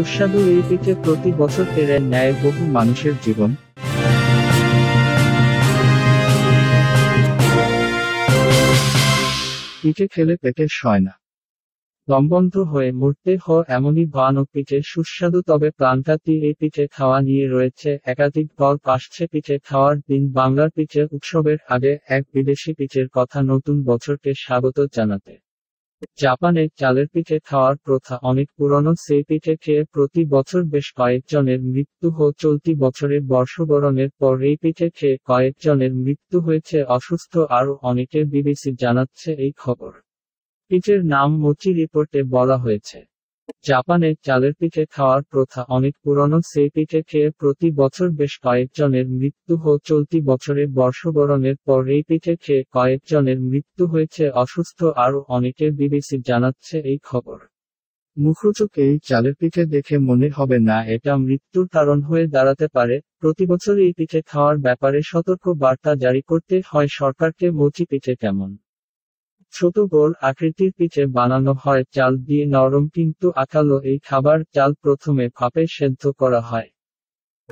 সুস্বাদু এই পিঠে প্রতি বছর কেড়ে ন্যায় বহু মানুষের জীবন। পিঠে খেলে পেটে সয় না। দমবন্ধ হয়ে মরতে হ এমনই ভয়ানক পিঠে সুস্বাদু, তবে প্রাণঘাতী এই পিঠে খাওয়া নিয়ে রয়েছে একাধিক গল্প আসছে পিঠে খাওয়ার দিন। বাংলার পিঠে উৎসবের আগে এক বিদেশি পিঠের কথা নতুন বছরকে স্বাগত জানাতে। জাপানে চালের পিঠে খাওয়ার প্রথা অনেক পুরনো। সেই পিঠে খেয়ে প্রতি বছর বেশ কয়েকজনের মৃত্যু হো চলতি বছরের বর্ষবরণের পর এই পিঠে খেয়ে কয়েকজনের মৃত্যু হয়েছে অসুস্থ আরও অনেকের বিবিসি জানাচ্ছে এই খবর। পিঠের নাম মোচি রিপোর্টে বলা হয়েছে। জাপানে চালের পিঠে খাওয়ার প্রথা অনেক পুরনো। সেই পিঠে খেয়ে প্রতি বছর বেশ কয়েকজনের মৃত্যু হো চলতি বছরে বর্ষবরণের পর এই পিঠে খেয়ে কয়েকজনের মৃত্যু হয়েছে অসুস্থ আরও অনেকের বিবিসি জানাচ্ছে এই খবর। মুখরোচক এই চালের পিঠে দেখে মনে হবে না, এটা মৃত্যুর কারণ হয়ে দাঁড়াতে পারে। প্রতি বছর এই পিঠে খাওয়ার ব্যাপারে সতর্ক বার্তা জারি করতে হয় সরকারকে। মোচি পিঠে কেমন? ছোট গোল আকৃতির পিঠে বানানো হয়, চাল দিয়ে নরম কিন্তু আঠালো এই খাবার চাল প্রথমে ভাপে সেদ্ধ করা হয়।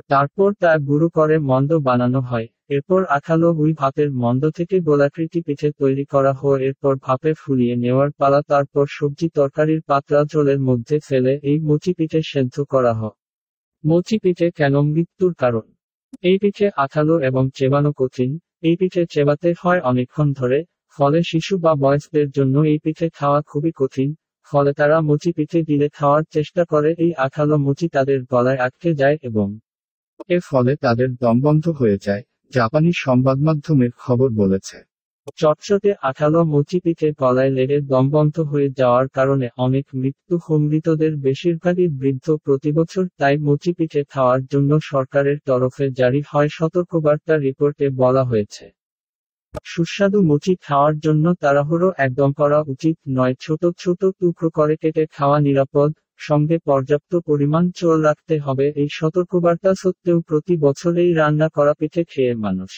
তারপর তা গুঁড়ো করে মন্দ বানানো হয়। এরপর আঠালো হুই ভাপের মন্দ থেকে গোলাকৃতি পিঠে তৈরি করা হয়। এরপর ভাপে ফুলিয়ে নেওয়ার পালা, তারপর সবজি তরকারির পাতলা জলের মধ্যে ফেলে এই মুচি পিঠে সেদ্ধ করা হয়। মুচি পিঠে কেন মৃত্যুর কারণ? এই পিঠে আঠালো এবং চেবানো কঠিন। এই পিঠে চেবাতে হয় অনেকক্ষণ ধরে। ফলে শিশু বা বয়সদের জন্য এই পিঠে খাওয়া খুবই কঠিন, ফলে তারা মুচি পিঠে দিলে খাওয়ার চেষ্টা করে এই আঠালো মুচি তাদের গলায় আটকে যায় এবং এর ফলে তাদের দম বন্ধ হয়ে যায়, জাপানি সংবাদ মাধ্যমের খবর বলেছে। চটচটে আঠালো মুচি পিঠে গলায় লেগে দমবন্ধ হয়ে যাওয়ার কারণে অনেক মৃত্যু হুমৃতদের বেশিরভাগই বৃদ্ধ প্রতিবছর তাই মুচি পিঠে খাওয়ার জন্য সরকারের তরফে জারি হয় সতর্কবার্তা রিপোর্টে বলা হয়েছে। সুস্বাদু মুচি খাওয়ার জন্য তাড়াহুড়ো একদম করা উচিত নয়। ছোট ছোট টুকরো করে কেটে খাওয়া নিরাপদ। সঙ্গে পর্যাপ্ত পরিমাণ চোল রাখতে হবে। এই সতর্কবার্তা সত্ত্বেও প্রতি বছরেই রান্না করা পিঠে খেয়ে মানুষ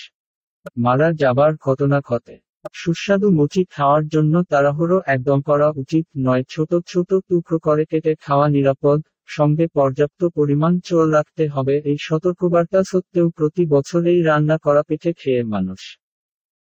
মারা যাবার ঘটনা ঘটে। সুস্বাদু মুচি খাওয়ার জন্য তাড়াহুড়ো একদম করা উচিত নয়। ছোট ছোট টুকরো করে কেটে খাওয়া নিরাপদ। সঙ্গে পর্যাপ্ত পরিমাণ চোল রাখতে হবে। এই সতর্কবার্তা সত্ত্বেও প্রতি বছরেই রান্না করা পিঠে খেয়ে মানুষ